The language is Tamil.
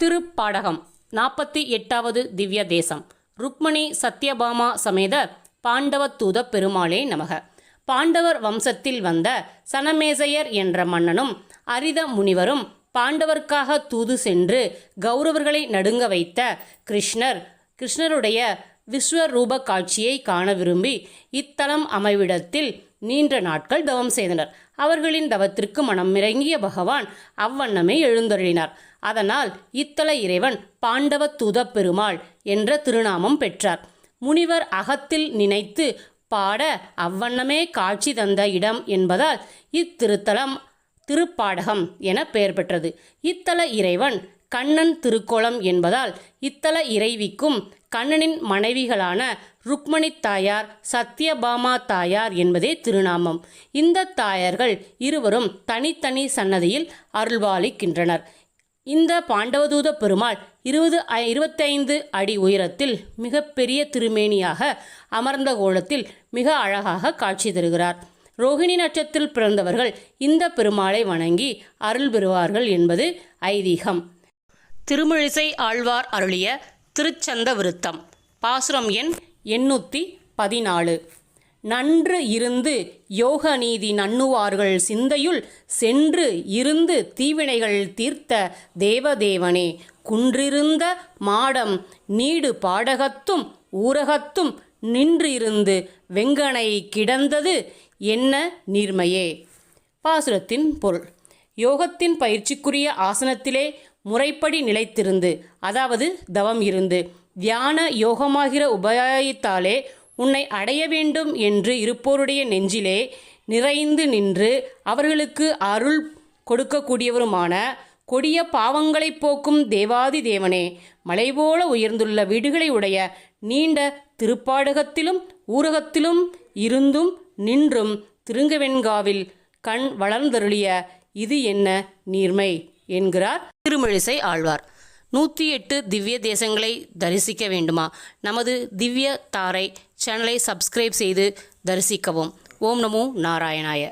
திருப்பாடகம் நாற்பத்தி எட்டாவது திவ்ய தேசம். ருக்மணி சத்யபாமா சமேத பாண்டவத்தூத பெருமாளே நமக. பாண்டவர் வம்சத்தில் வந்த சனமேசையர் என்ற மன்னனும் அரித முனிவரும் பாண்டவர்க்காக தூது சென்று கௌரவர்களை நடுங்க வைத்த கிருஷ்ணர் கிருஷ்ணருடைய விஸ்வரூப காட்சியை காண விரும்பி இத்தலம் அமைவிடத்தில் நீண்ட நாட்கள் தவம் செய்தனர். அவர்களின் தவத்திற்கு மனம் இறங்கிய பகவான் அவ்வண்ணமே எழுந்தருளினார். அதனால் இத்தல இறைவன் பாண்டவ தூத பெருமாள் என்ற திருநாமம் பெற்றார். முனிவர் அகத்தில் நினைத்து பாட அவ்வண்ணமே காட்சி தந்த இடம் என்பதால் இத்திருத்தலம் திருப்பாடகம் என பெயர் பெற்றது. இத்தல இறைவன் கண்ணன் திருக்கோலம் என்பதால் இத்தல இறைவிக்கும் கண்ணனின் மனைவிகளான ருக்மணி தாயார் சத்யபாமா தாயார் என்பதே திருநாமம். இந்த தாயார்கள் இருவரும் தனித்தனி சன்னதியில் அருள்வாளிக்கின்றனர். இந்த பாண்டவதூத பெருமாள் இருபது ஐ- இருபத்தைந்து அடி உயரத்தில் மிகப்பெரிய திருமேனியாக அமர்ந்த கோலத்தில் மிக அழகாக காட்சி தருகிறார். ரோகிணி நட்சத்திரத்தில் பிறந்தவர்கள் இந்த பெருமாளை வணங்கி அருள் பெறுவார்கள் என்பது ஐதீகம். திருமழிசை ஆழ்வார் அருளிய திருச்சந்த விருத்தம். பாசுரம் எண் எண்ணூற்றி பதினாலு. நன்று இருந்து யோக நீதி நண்ணுவார்கள் சிந்தையுள் சென்று இருந்து தீவினைகள் தீர்த்த தேவதேவனே குன்றிருந்த மாடம் நீடு பாடகத்தும் ஊரகத்தும் நின்றிருந்து வெங்கனை கிடந்தது என்ன நீர்மையே? பாசுரத்தின் பொருள். யோகத்தின் பயிற்சிக்குரிய ஆசனத்திலே முறைப்படி நிலைத்திருந்து அதாவது தவம் இருந்து தியான யோகமாகிற உபாயத்தாலே உன்னை அடைய வேண்டும் என்று இருப்போருடைய நெஞ்சிலே நிறைந்து நின்று அவர்களுக்கு அருள் கொடுக்கக்கூடியவருமான கொடிய பாவங்களைப் போக்கும் தேவாதி தேவனே மலைபோல உயர்ந்துள்ள வீடுகளை உடைய நீண்ட திருப்பாடகத்திலும் ஊரகத்திலும் இருந்தும் நின்றும் திருங்கவெண்காவில் கண் வளர்ந்தருளிய இது என்ன நீர்மை? என்கிறார். திருமழிசை ஆழ்வார். நூற்றி எட்டு திவ்ய தேசங்களை தரிசிக்க வேண்டுமா? நமது திவ்ய தாரை சேனலை சப்ஸ்கிரைப் செய்து தரிசிக்கவும். ஓம் நமோ நாராயணாய.